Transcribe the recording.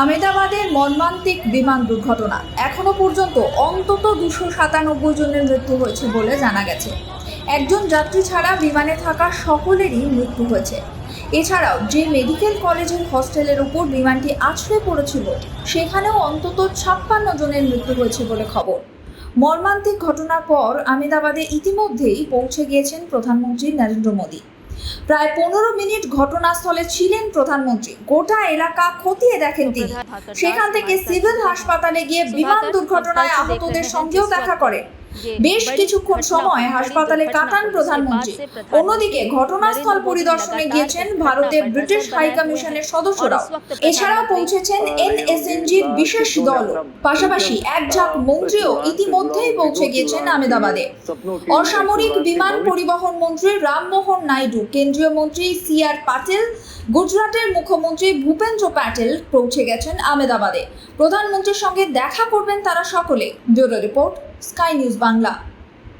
আমেদাবাদের মর্মান্তিক বিমান দুর্ঘটনা। এখনও পর্যন্ত অন্তত দুশো সাতানব্বই জনের মৃত্যু হয়েছে বলে জানা গেছে। একজন যাত্রী ছাড়া বিমানে থাকা সকলেরই মৃত্যু হয়েছে। এছাড়াও যে মেডিকেল কলেজের হস্টেলের উপর বিমানটি আছড়ে পড়েছিল, সেখানেও অন্তত ছাপ্পান্ন জনের মৃত্যু হয়েছে বলে খবর। মর্মান্তিক ঘটনার পর আমেদাবাদে ইতিমধ্যেই পৌঁছে গিয়েছেন প্রধানমন্ত্রী নরেন্দ্র মোদী। প্রায় পনেরো মিনিট ঘটনাস্থলে ছিলেন প্রধানমন্ত্রী। গোটা এলাকা খতিয়ে দেখেন তিনি। সেখান থেকে সিভিল হাসপাতালে গিয়ে বিমান দুর্ঘটনায় আহতদের সঙ্গেও দেখা করেন বেশ কিছুক্ষণ সময় হাসপাতালে কাটান প্রধানমন্ত্রী। অন্যদিকে ঘটনাস্থল পরিদর্শনে গিয়েছেন ভারতের ব্রিটিশ হাই কমিশনের সদস্যরাও এছাড়াও পৌঁছেছেন এনএসএনজির বিশেষ দল। পাশাপাশি এক ঝাঁক মন্ত্রীও ইতিমধ্যেই পৌঁছে গিয়েছেন আমেদাবাদে। অসামরিক বিমান পরিবহন মন্ত্রী রামমোহন নাইডু কেন্দ্রীয় মন্ত্রী সি আর পাটেল গুজরাটের মুখ্যমন্ত্রী ভূপেন্দ্র প্যাটেল পৌঁছে গেছেন আমেদাবাদে। প্রধানমন্ত্রীর সঙ্গে দেখা করবেন তারা সকলে। Bureau report Sky News Bangla.